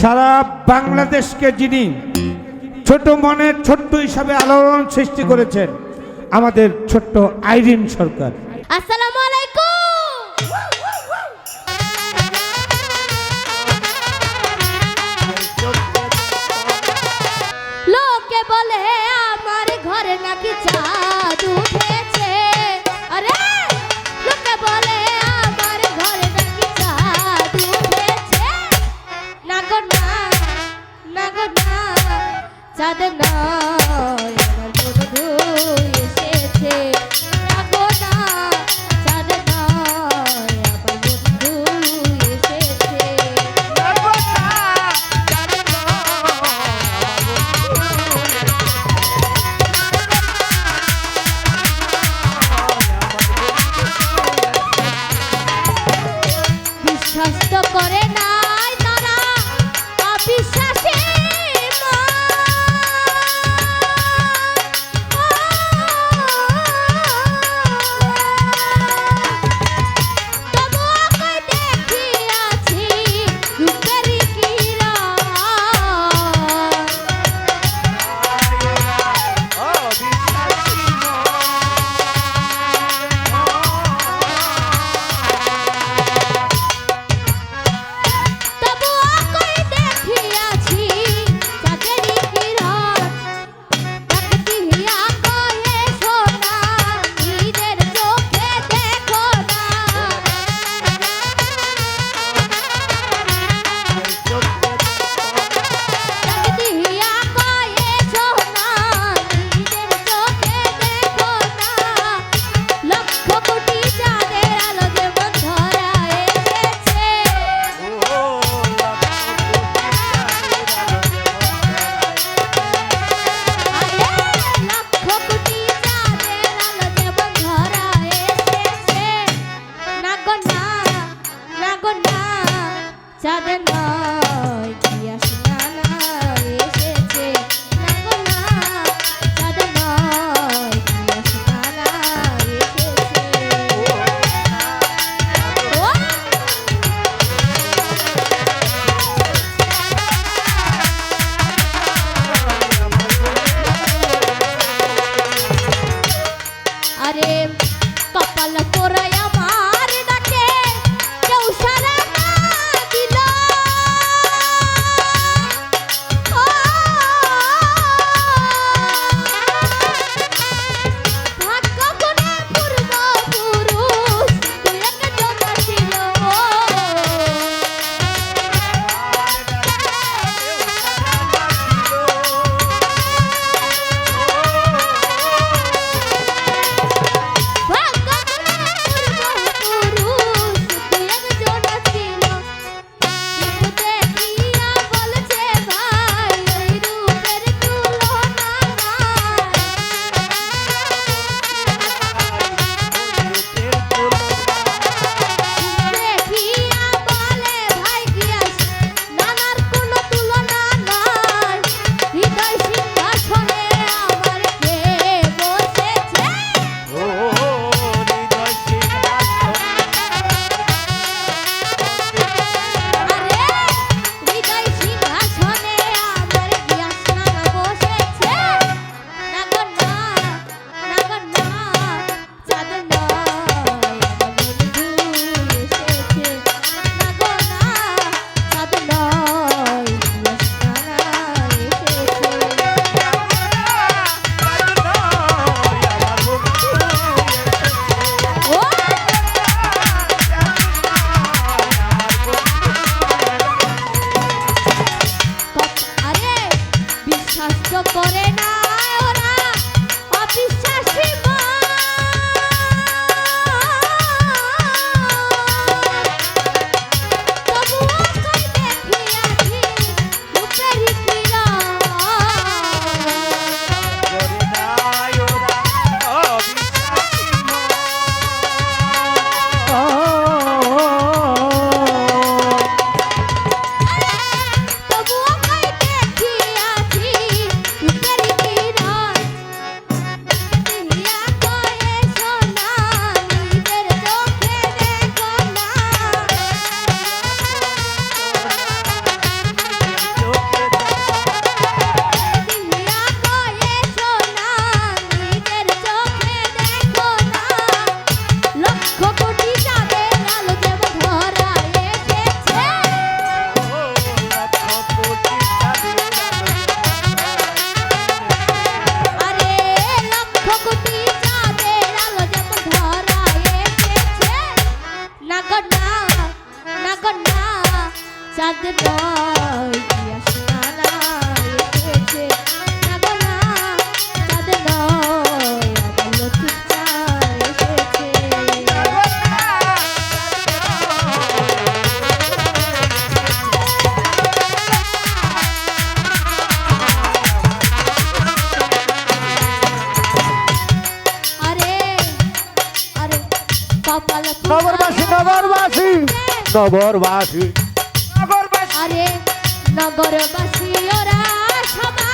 সারা বাংলাদেশকে যিনি ছোট মনে ছোট্ট হিসাবে আলোড়ন সৃষ্টি করেছেন, আমাদের ছোট্ট আইরিন সরকার। আসসালামু আলাইকুম! লোকে বলে, আমার ঘরে নাকি চাঁদ নয় চাঁদের না না গো না না চাঁদ নয় নগরবাসী। আরে নগরবাসী ওরা সবাই